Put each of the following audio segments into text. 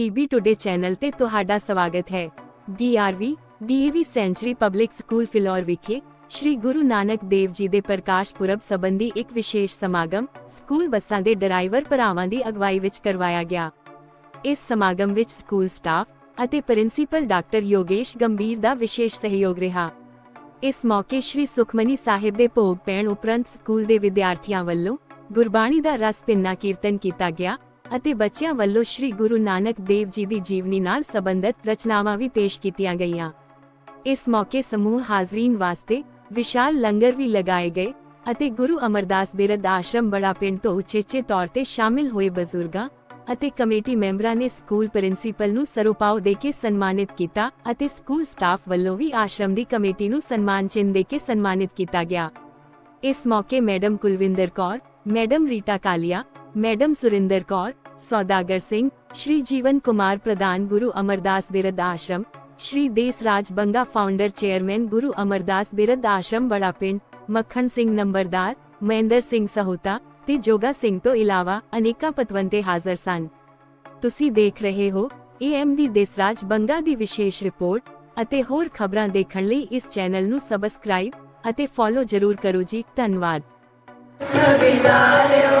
PB today channel ਤੇ ਤੁਹਾਡਾ ਸਵਾਗਤ ਹੈ। DRV DAV century public school Phillaur ਵਿਖੇ ਸ਼੍ਰੀ ਗੁਰੂ ਨਾਨਕ ਦੇਵ ਜੀ ਦੇ ਪ੍ਰਕਾਸ਼ ਪੁਰਬ ਸੰਬੰਧੀ ਇੱਕ ਵਿਸ਼ੇਸ਼ ਸਮਾਗਮ ਸਕੂਲ ਬੱਸਾਂ ਦੇ ਡਰਾਈਵਰ ਭਰਾਵਾਂ ਦੀ ਅਗਵਾਈ ਵਿੱਚ ਕਰਵਾਇਆ ਗਿਆ। ਇਸ ਸਮਾਗਮ ਵਿੱਚ ਸਕੂਲ ਸਟਾਫ ਅਤੇ ਪ੍ਰਿੰਸੀਪਲ ਡਾਕਟਰ ਯੋਗੇਸ਼ ਗੰਭੀਰ ਦਾ ਵਿਸ਼ੇਸ਼ ਸਹਿਯੋਗ ਰਿਹਾ। ਇਸ ਮੌਕੇ ਸ਼੍ਰੀ ਸੁਖਮਨੀ ਸਾਹਿਬ ਦੇ ਭੋਗ ਪੈਣ ਉਪਰੰਤ ਸਕੂਲ ਦੇ ਵਿਦਿਆਰਥੀਆਂ ਵੱਲੋਂ ਗੁਰਬਾਣੀ ਦਾ ਰਸ ਪਿੰਨਾ ਕੀਰਤਨ ਕੀਤਾ ਗਿਆ ਅਤੇ ਬੱਚਿਆਂ ਵੱਲੋਂ ਸ਼੍ਰੀ ਗੁਰੂ ਨਾਨਕ ਦੇਵ ਜੀ ਦੀ ਜੀਵਨੀ ਨਾਲ ਸੰਬੰਧਿਤ ਰਚਨਾਵਾਂ ਵੀ ਪੇਸ਼ ਕੀਤੀਆਂ ਗਈਆਂ। ਇਸ ਮੌਕੇ ਸਮੂਹ ਹਾਜ਼ਰੀਨ ਵਾਸਤੇ ਵਿਸ਼ਾਲ ਲੰਗਰ ਵੀ ਲਗਾਏ ਗਏ ਅਤੇ ਗੁਰੂ ਅਮਰਦਾਸ ਬਿਰਧ ਆਸ਼ਰਮ ਬੜਾ ਪਿੰਡ ਤੋਂ ਉਚੇਚੇ ਤੌਰ ਤੇ ਸ਼ਾਮਿਲ ਹੋਏ ਬਜ਼ੁਰਗਾਂ ਅਤੇ ਕਮੇਟੀ ਮੈਂਬਰਾਂ ਨੇ ਸਕੂਲ ਪ੍ਰਿੰਸੀਪਲ ਨੂੰ ਸਰੂਪਾਓ ਦੇ ਕੇ ਸਨਮਾਨਿਤ ਕੀਤਾ ਅਤੇ ਸਕੂਲ ਸਟਾਫ ਵੱਲੋਂ ਵੀ ਆਸ਼ਰਮ ਦੀ ਕਮੇਟੀ ਨੂੰ ਸਨਮਾਨ ਚਿੰਨ੍ਹ ਦੇ ਕੇ ਸਨਮਾਨਿਤ ਕੀਤਾ ਗਿਆ। ਇਸ ਮੌਕੇ madam Kulwinder Kaur, madam Rita Kalia, madam Surinder Kaur Saudagar Singh Shri Jiwan Kumar ਪ੍ਰਧਾਨ ਗੁਰੂ ਅਮਰਦਾਸ ਬਿਰਧ ਆਸ਼ਰਮ ਸ਼੍ਰੀ ਦੇਸਰਾਜ ਬੰਗਾ ਫਾਊਂਡਰ ਚੇਅਰਮੈਨ ਗੁਰੂ ਅਮਰਦਾਸ ਬਿਰਧ ਆਸ਼ਰਮ ਬੜਾ ਪਿੰਡ ਮੱਖਣ ਸਿੰਘ ਨੰਬਰਦਾਰ ਮਹਿੰਦਰ ਸਿੰਘ ਸਹੋਤਾ ਤੇ ਜੋਗਾ ਸਿੰਘ ਤੋਂ ਇਲਾਵਾ ਅਨੇਕਾਂ ਪਤਵੰਤੇ ਹਾਜ਼ਰ ਸਨ ਤੁਸੀਂ ਦੇਖ ਰਹੇ ਹੋ ਏਐਮਡੀ ਦੇਸਰਾਜ ਬੰਗਾ ਦੀ ਵਿਸ਼ੇਸ਼ ਰਿਪੋਰਟ ਅਤੇ ਹੋਰ ਖਬਰਾਂ ਦੇਖਣ ਲਈ ਇਸ ਚੈਨਲ ਨੂੰ ਸਬਸਕ੍ਰਾਈਬ ਅਤੇ ਫੋਲੋ ਜ਼ਰੂਰ ਕਰੋ ਜੀ ਧੰਨਵਾਦ ਕਬੀਦਾਰਿਓ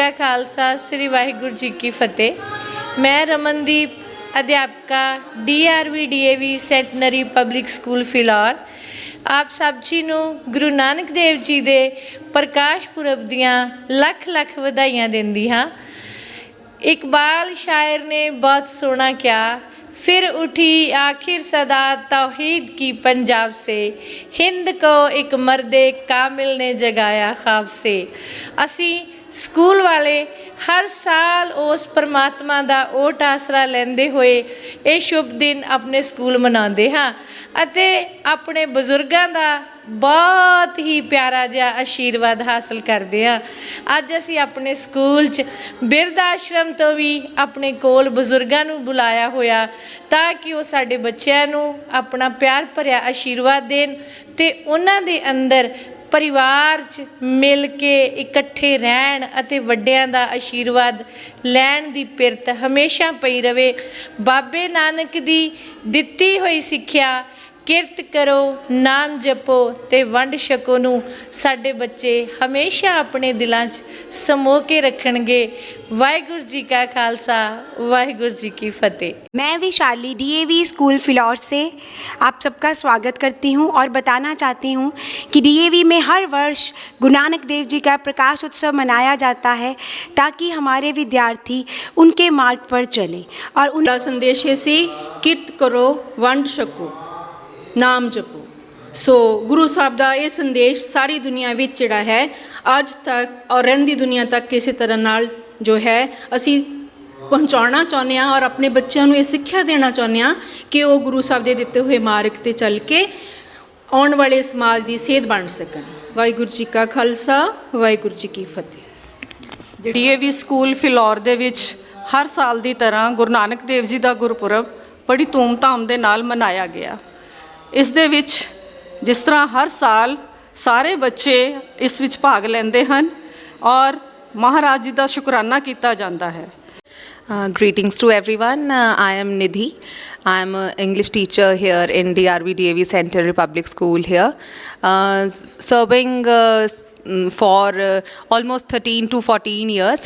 ਕਾ ਖਾਲਸਾ ਸ੍ਰੀ ਵਾਹਿਗੁਰੂ ਜੀ ਕੀ ਫਤਿਹ ਮੈਂ ਰਮਨਦੀਪ ਅਧਿਆਪਕਾ ਡੀਆਰਵੀ DAV centenary public school Phillaur ਆਪ ਸਭ ਜੀ ਨੂੰ ਗੁਰੂ ਨਾਨਕ ਦੇਵ ਜੀ ਦੇ ਪ੍ਰਕਾਸ਼ ਪੁਰਬ ਦੀਆਂ ਲੱਖ ਲੱਖ ਵਧਾਈਆਂ ਦਿੰਦੀ ਹਾਂ इकबाल शायर ने बहुत सोना किया फिर उठी आखिर सदा तौहीद की पंजाब से हिंद को एक मर्द कामिल ने जगाया ख्वाब से ਅਸੀਂ ਸਕੂਲ ਵਾਲੇ ਹਰ ਸਾਲ ਉਸ ਪਰਮਾਤਮਾ ਦਾ ਓਟ ਆਸਰਾ ਲੈਂਦੇ ਹੋਏ ਇਹ ਸ਼ੁਭ ਦਿਨ ਆਪਣੇ ਸਕੂਲ ਮਨਾਉਂਦੇ ਹਾਂ ਅਤੇ ਆਪਣੇ ਬਜ਼ੁਰਗਾਂ ਦਾ ਬਹੁਤ ਹੀ ਪਿਆਰਾ ਜਿਹਾ ਆਸ਼ੀਰਵਾਦ ਹਾਸਲ ਕਰਦੇ ਹਾਂ। ਅੱਜ ਅਸੀਂ ਆਪਣੇ ਸਕੂਲ 'ਚ ਬਿਰਧ ਆਸ਼ਰਮ ਤੋਂ ਵੀ ਆਪਣੇ ਕੋਲ ਬਜ਼ੁਰਗਾਂ ਨੂੰ ਬੁਲਾਇਆ ਹੋਇਆ ਤਾਂ ਕਿ ਉਹ ਸਾਡੇ ਬੱਚਿਆਂ ਨੂੰ ਆਪਣਾ ਪਿਆਰ ਭਰਿਆ ਆਸ਼ੀਰਵਾਦ ਦੇਣ ਤੇ ਉਹਨਾਂ ਦੇ ਅੰਦਰ ਪਰਿਵਾਰ 'ਚ ਮਿਲ ਕੇ ਇਕੱਠੇ ਰਹਿਣ ਅਤੇ ਵੱਡਿਆਂ ਦਾ ਆਸ਼ੀਰਵਾਦ ਲੈਣ ਦੀ ਪਿਰਤ ਹਮੇਸ਼ਾ ਪਈ ਰਵੇ। ਬਾਬੇ ਨਾਨਕ ਦੀ ਦਿੱਤੀ ਹੋਈ ਸਿੱਖਿਆ ਕਿਰਤ ਕਰੋ ਨਾਮ ਜਪੋ ਤੇ ਵੰਡ ਛਕੋ ਨੂੰ ਸਾਡੇ ਬੱਚੇ ਹਮੇਸ਼ਾ ਆਪਣੇ ਦਿਲਾਂ 'ਚ ਸਮੋ ਕੇ ਰੱਖਣਗੇ ਵਾਹਿਗੁਰੂ ਜੀ ਕਾ ਖਾਲਸਾ ਵਾਹਿਗੁਰੂ ਜੀ ਕੀ ਫਤਿਹ मैं विशाली डीएवी स्कूल फिलौर से आप सबका स्वागत करती हूं और बताना चाहती हूं कि डीएवी में हर वर्ष गुरु नानक देव जी का प्रकाश उत्सव मनाया जाता है ताकि हमारे विद्यार्थी उनके मार्ग पर चलें और उन ਦਾ ਸੰਦੇਸ਼ ਇਹ ਸੀ ਕਿਰਤ ਕਰੋ ਵੰਡ ਛਕੋ ਨਾਮ ਜਪੋ। ਸੋ ਗੁਰੂ ਸਾਹਿਬ ਦਾ ਇਹ ਸੰਦੇਸ਼ ਸਾਰੀ ਦੁਨੀਆ ਵਿੱਚ ਜਿਹੜਾ ਹੈ, ਅੱਜ ਤੱਕ ਔਰ ਰਹਿੰਦੀ ਦੁਨੀਆ ਤੱਕ ਕਿਸੇ ਤਰ੍ਹਾਂ ਨਾਲ ਜੋ ਹੈ, ਅਸੀਂ ਪਹੁੰਚਾਉਣਾ ਚਾਹੁੰਦੇ ਹਾਂ ਔਰ ਆਪਣੇ ਬੱਚਿਆਂ ਨੂੰ ਇਹ ਸਿੱਖਿਆ ਦੇਣਾ ਚਾਹੁੰਦੇ ਹਾਂ ਕਿ ਉਹ ਗੁਰੂ ਸਾਹਿਬ ਦੇ ਦਿੱਤੇ ਹੋਏ ਮਾਰਗ ਤੇ ਚੱਲ ਕੇ ਆਉਣ ਵਾਲੇ ਸਮਾਜ ਦੀ ਸੇਧ ਬਣ ਸਕਣ। ਵਾਹਿਗੁਰੂ ਜੀ ਕਾ ਖਾਲਸਾ, ਵਾਹਿਗੁਰੂ ਜੀ ਕੀ ਫਤਿਹ। ਜਿਹੜੀ ਏ ਵੀ ਸਕੂਲ ਫਿਲੌਰ ਦੇ ਵਿੱਚ ਹਰ ਸਾਲ ਦੀ ਤਰ੍ਹਾਂ ਗੁਰੂ ਨਾਨਕ ਦੇਵ ਜੀ ਦਾ ਗੁਰਪੁਰਬ ਬੜੀ ਧੂਮ-ਧਾਮ ਦੇ ਨਾਲ ਮਨਾਇਆ ਗਿਆ। ਇਸ ਦੇ ਵਿੱਚ ਜਿਸ ਤਰ੍ਹਾਂ ਹਰ ਸਾਲ ਸਾਰੇ ਬੱਚੇ ਇਸ ਵਿੱਚ ਭਾਗ ਲੈਂਦੇ ਹਨ ਔਰ ਮਹਾਰਾਜ ਜੀ ਦਾ ਸ਼ੁਕਰਾਨਾ ਕੀਤਾ ਜਾਂਦਾ ਹੈ Uh, greetings to everyone. Uh, I am Nidhi. I am an English teacher here in DRV DAV Center Public School here, uh, s- serving uh, s- mm, for uh, almost 13 to 14 years.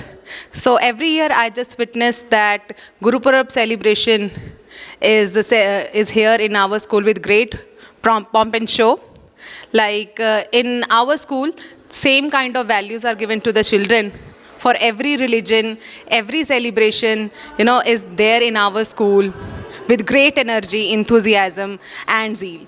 So every year I just witness that Guru Purab celebration is the ce- is here in our school with great pomp and show. Like uh, in our school, same kind of values are given to the children for every religion, every celebration, you know, is there in our school with great energy, enthusiasm, and zeal.